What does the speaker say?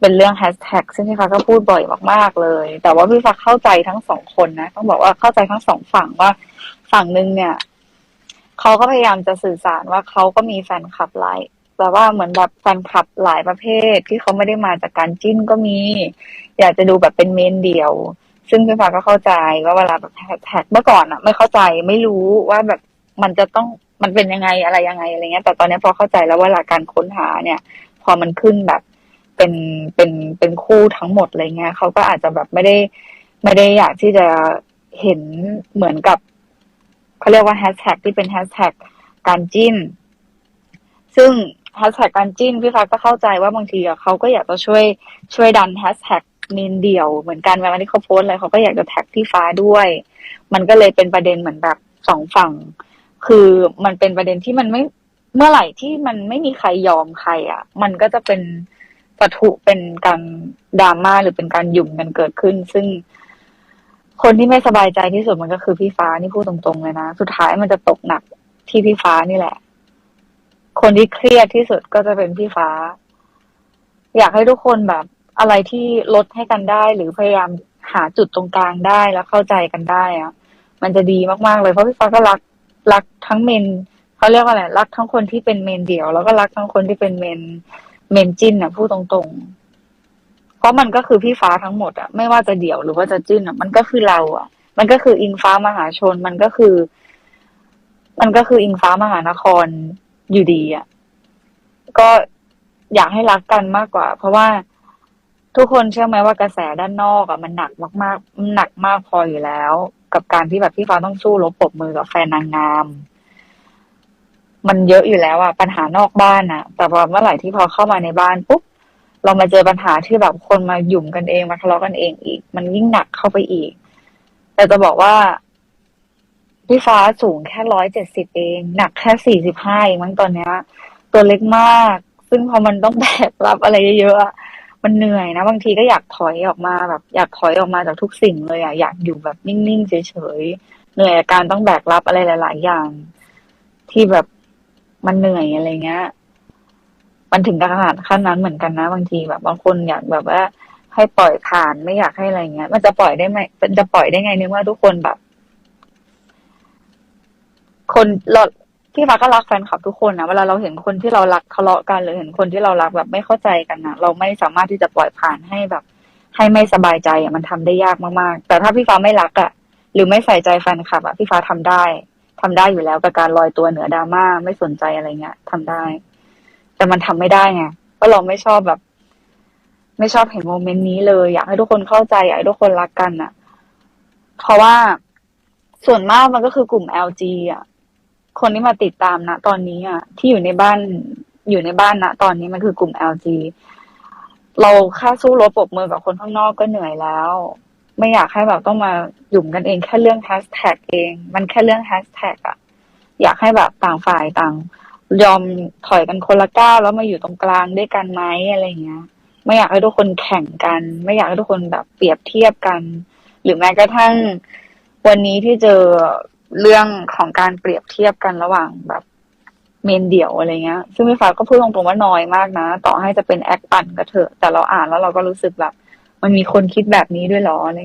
เป็นเรื่องแฮชแท็กซึ่งพี่ฟ้าก็พูดบ่อยมากๆเลย แต่ว่าพี่ฟ้าเข้าใจทั้งสองคนนะ ต้องบอกว่าเข้าใจทั้งสองฝั่งว่าฝั่งหนึ่งเนี่ยเขาก็พยายามจะสื่อสารว่าเขาก็มีแฟนคลับหลายแต่ว่าเหมือนแบบแฟนคลับหลายประเภท ที่เขาไม่ได้มาจากการจิ้นก็มี อยากจะดูแบบเป็นเมนเดียว ซึ่งพี่ฟ้าก็เข้าใจว่าเวลาแบบแฮชแท็กเมื่อก่อนอะไม่เข้าใจไม่รู้ว่าแบบมันจะต้องมันเป็นยังไงอะไรยังไงอะไรเงี้ย แต่ตอนนี้พอเข้าใจแล้วว่าเวลาการค้นหาเนี่ย พอมันขึ้นแบบ เป็นเป็นเป็นคู่ทั้งหมดอะไรเงี้ยเขาก็อาจจะแบบไม่ได้ไม่ได้อยากที่จะเห็นเหมือนกับเขาเรียกว่าแฮชแท็กที่เป็นแฮชแท็กการจิ้น ซึ่งแฮชแท็กการจิ้นพี่ฟ้าก็เข้าใจว่าบางทีเขาก็อยากจะช่วยช่วยดันแฮชแท็กเมนเดี่ยวเหมือนกันเวลาที่เขาโพสอะไรเขาก็อยากจะแท็กพี่ฟ้าด้วย มันก็เลยเป็นประเด็นเหมือนแบบสองฝั่ง คือมันเป็นประเด็นที่มันไม่เมื่อไหร่ที่มันไม่มีใครยอมใคร อะ มันก็จะเป็น ปะทุเป็นการดราม่าหรือเป็นการหยุ่มกันเกิดขึ้น ซึ่งคนที่ไม่สบายใจที่สุดมันก็คือพี่ฟ้านี่พูดตรงๆเลยนะสุดท้ายมันจะตกหนักที่พี่ฟ้านี่แหละ คนที่เครียดที่สุดก็จะเป็นพี่ฟ้า อยากให้ทุกคนแบบ อะไรที่ลดให้กันได้ หรือพยายามหาจุดตรงกลางได้แล้วเข้าใจกันได้อะมันจะดีมากๆเลยเพราะพี่ฟ้าก็รักรักทั้งเมนเขาเรียกว่าอะไรรักทั้งคนที่เป็นเมนเดี่ยว แล้วก็รักทั้งคนที่เป็นเมน เมนจิ้นอะพูดตรงๆ เพราะมันก็คือพี่ฟ้าทั้งหมดอะไม่ว่าจะเดี่ยวหรือว่าจะจิ้นอะมันก็คือเราอะ มันก็คืออิงฟ้ามหาชนมันก็คือ มันก็คืออิงฟ้ามหานครอยู่ดีอะก็อยากให้รักกันมากกว่า เพราะว่าทุกคนเชื่อไหมว่ากระแสด้านนอกอะมันหนักมากๆหนักมากพออยู่แล้ว กับการที่แบบพี่ฟ้าต้องสู้รบปรบมือกับแฟนนางงาม มันเยอะอยู่แล้วอะปัญหานอกบ้านอะแต่พอเมื่อไหร่ที่พอเข้ามาในบ้านปุ๊บเรามาเจอปัญหาที่แบบคนมาหยุ่มกันเองมาทะเลาะกันเองอีก มันยิ่งหนักเข้าไปอีก แต่จะบอกว่าพี่ฟ้าสูงแค่ร้อยเจ็ดสิบเอง หนักแค่สี่สิบห้าเองมั้งตอนเนี้ย ตัวเล็กมาก ซึ่งพอมันต้องแบกรับอะไรเยอะๆมันเหนื่อยนะบางทีก็อยากถอยออกมาแบบ อยากถอยออกมาจากทุกสิ่งเลยอะอยากอยู่แบบนิ่งๆเฉยๆเหนื่อยการต้องแบกรับอะไรหลาย ๆ อย่าง ที่แบบ มันเหนื่อยอะไรเงี้ย มันถึงขนาดขั้นนั้นเหมือนกันนะ บางทีแบบบางคนอยากแบบว่า ให้ปล่อยผ่านไม่อยากให้อะไรเงี้ย มันจะปล่อยได้ไหมมันจะปล่อยได้ไงเนึกว่าทุกคนแบบ คนเราพี่ฟ้าก็รักแฟนคลับทุกคนนะเวลาเราเห็นคนที่เรารักทะเลาะกันหรือเห็นคนที่เรารักแบบไม่เข้าใจกันนะเราไม่สามารถที่จะปล่อยผ่านให้แบบ ให้ไม่สบายใจอะมันทำได้ยากมากๆ แต่ถ้าพี่ฟ้าไม่รักอะ หรือไม่ใส่ใจแฟนคลับอะพี่ฟ้าทำได้ ทำได้อยู่แล้วกับการลอยตัวเหนือดราม่าไม่สนใจอะไรเงี้ยทำได้ แต่มันทำไม่ได้ไงเพราะเราไม่ชอบแบบ ไม่ชอบเห็นโมเมนต์นี้เลย อยากให้ทุกคนเข้าใจอยากให้ทุกคนรักกันอะ เพราะว่าส่วนมากมันก็คือกลุ่ม LG อะ คนที่มาติดตามนะตอนนี้อะ ที่อยู่ในบ้านอยู่ในบ้านนะตอนนี้มันคือกลุ่ม LG เราค่สู้รบปรบมือกับคนข้างนอกก็เหนื่อยแล้ว ไม่อยากให้แบบต้องมาหยุ่มกันเองแค่เรื่องแฮชแท็กเอง มันแค่เรื่องแฮชแท็กอะอยากให้แบบต่างฝ่ายต่าง ยอมถอยกันคนละก้าวแล้วมาอยู่ตรงกลางด้วยกันไหมอะไรเงี้ย ไม่อยากให้ทุกคนแข่งกัน ไม่อยากให้ทุกคนแบบเปรียบเทียบกัน หรือแม้กระทั่ง วันนี้ที่เจอเรื่องของการเปรียบเทียบกันระหว่างแบบเมนเดี่ยวอะไรเงี้ย ซึ่งพี่ฟ้าก็พูดตรงๆว่าน้อยมากนะ ต่อให้จะเป็นแอคปั่นก็เถอะ แต่เราอ่านแล้วเราก็รู้สึกแบบ มันมีคนคิดแบบนี้ด้วยเหรออะไร